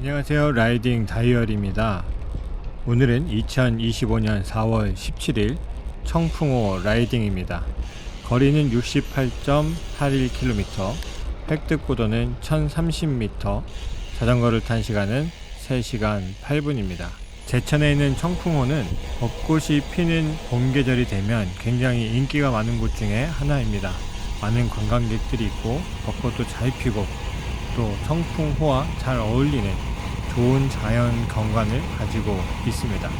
안녕하세요. 라이딩 다이어리입니다. 오늘은 2025년 4월 17일 청풍호 라이딩입니다. 거리는 68.81km, 획득고도는 1030m, 자전거를 탄 시간은 3시간 8분입니다. 제천에 있는 청풍호는 벚꽃이 피는 봄 계절이 되면 굉장히 인기가 많은 곳 중에 하나입니다. 많은 관광객들이 있고 벚꽃도 잘 피고 또 청풍호와 잘 어울리는 좋은 자연 경관을 가지고 있습니다.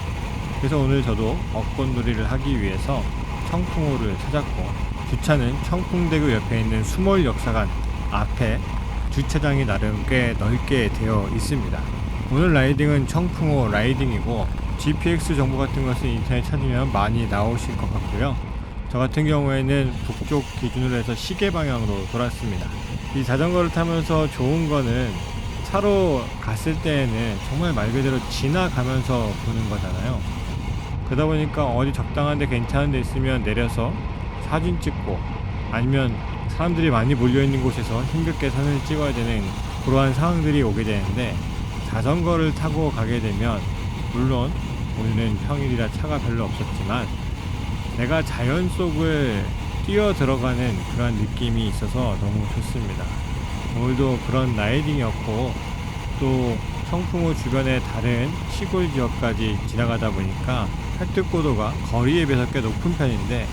그래서 오늘 저도 벚꽃놀이를 하기 위해서 청풍호를 찾았고 주차는 청풍대교 옆에 있는 수몰 역사관 앞에 주차장이 나름 꽤 넓게 되어 있습니다. 오늘 라이딩은 청풍호 라이딩이고 GPX 정보 같은 것은 인터넷 찾으면 많이 나오실 것 같고요. 저 같은 경우에는 북쪽 기준으로 해서 시계 방향으로 돌았습니다. 이 자전거를 타면서 좋은 거는 차로 갔을 때에는 정말 말 그대로 지나가면서 보는 거잖아요. 그러다 보니까 어디 적당한 데 괜찮은 데 있으면 내려서 사진 찍고 아니면 사람들이 많이 몰려있는 곳에서 힘겹게 사진을 찍어야 되는 그러한 상황들이 오게 되는데 자전거를 타고 가게 되면 물론 오늘은 평일이라 차가 별로 없었지만 내가 자연 속을 뛰어 들어가는 그런 느낌이 있어서 너무 좋습니다. 오늘도 그런 라이딩이었고 또 청풍호 주변의 다른 시골 지역까지 지나가다 보니까 획득고도가 거리에 비해서 꽤 높은 편인데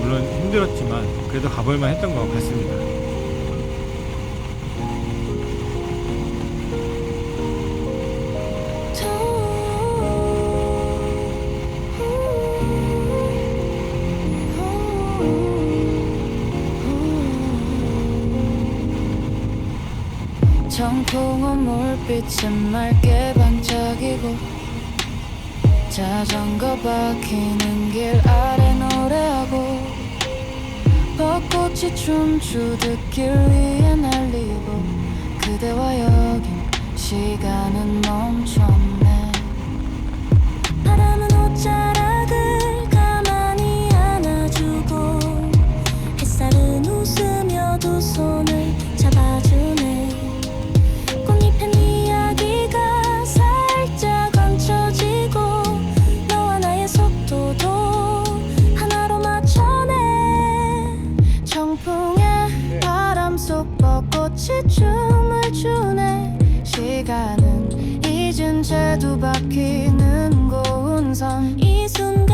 물론 힘들었지만 그래도 가볼만 했던 것 같습니다. 청풍은 물빛은 맑게 반짝이고 자전거 박히는 길 아래 노래하고 벚꽃이 춤추듯 길 위에 날리고 그대와 여긴 시간은 멈췄네. 바람은 옷자 속 벚꽃이 춤을 추네. 시간은 잊은 채 두 바퀴는 고운 선이 순간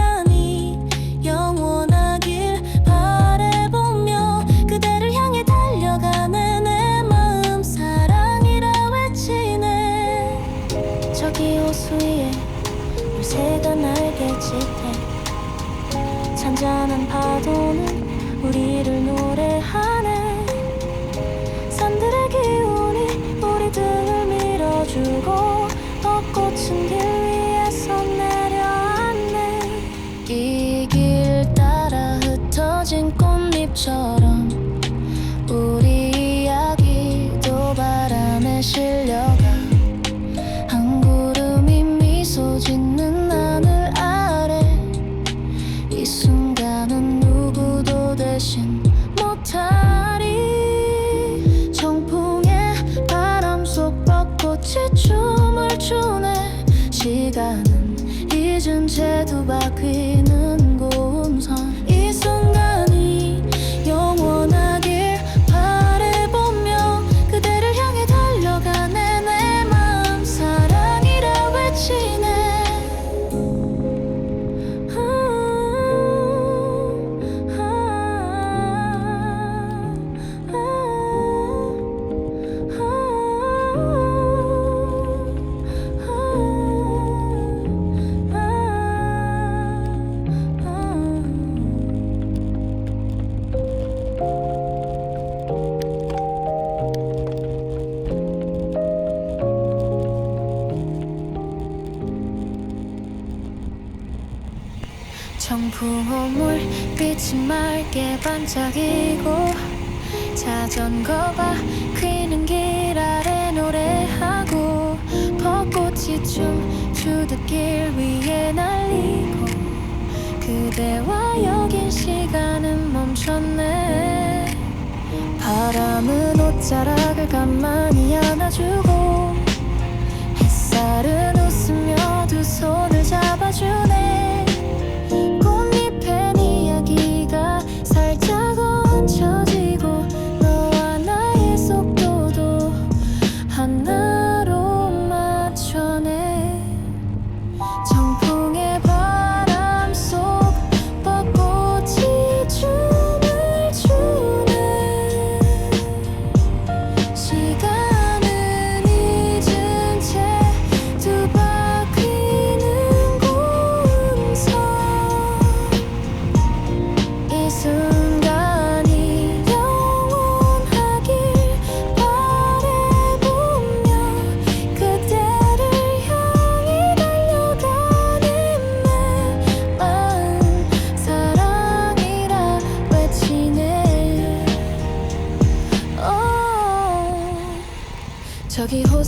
꽃잎처럼 우리 이야기도 바람에 실려가 한 구름이 미소 짓는 하늘 아래 이 순간은 누구도 대신 못하리. 청풍의 바람 속 벚꽃이 춤을 추네. 시간은 잊은 채 두 바퀴 아침 맑게 반짝이고 자전거 바퀴는 길 아래 노래하고 벚꽃이 춤추듯 길 위에 날리고 그대와 여긴 시간은 멈췄네. 바람은 옷자락을 가만히 안아주고 햇살은 웃으며 두 손을 잡아주네. 새가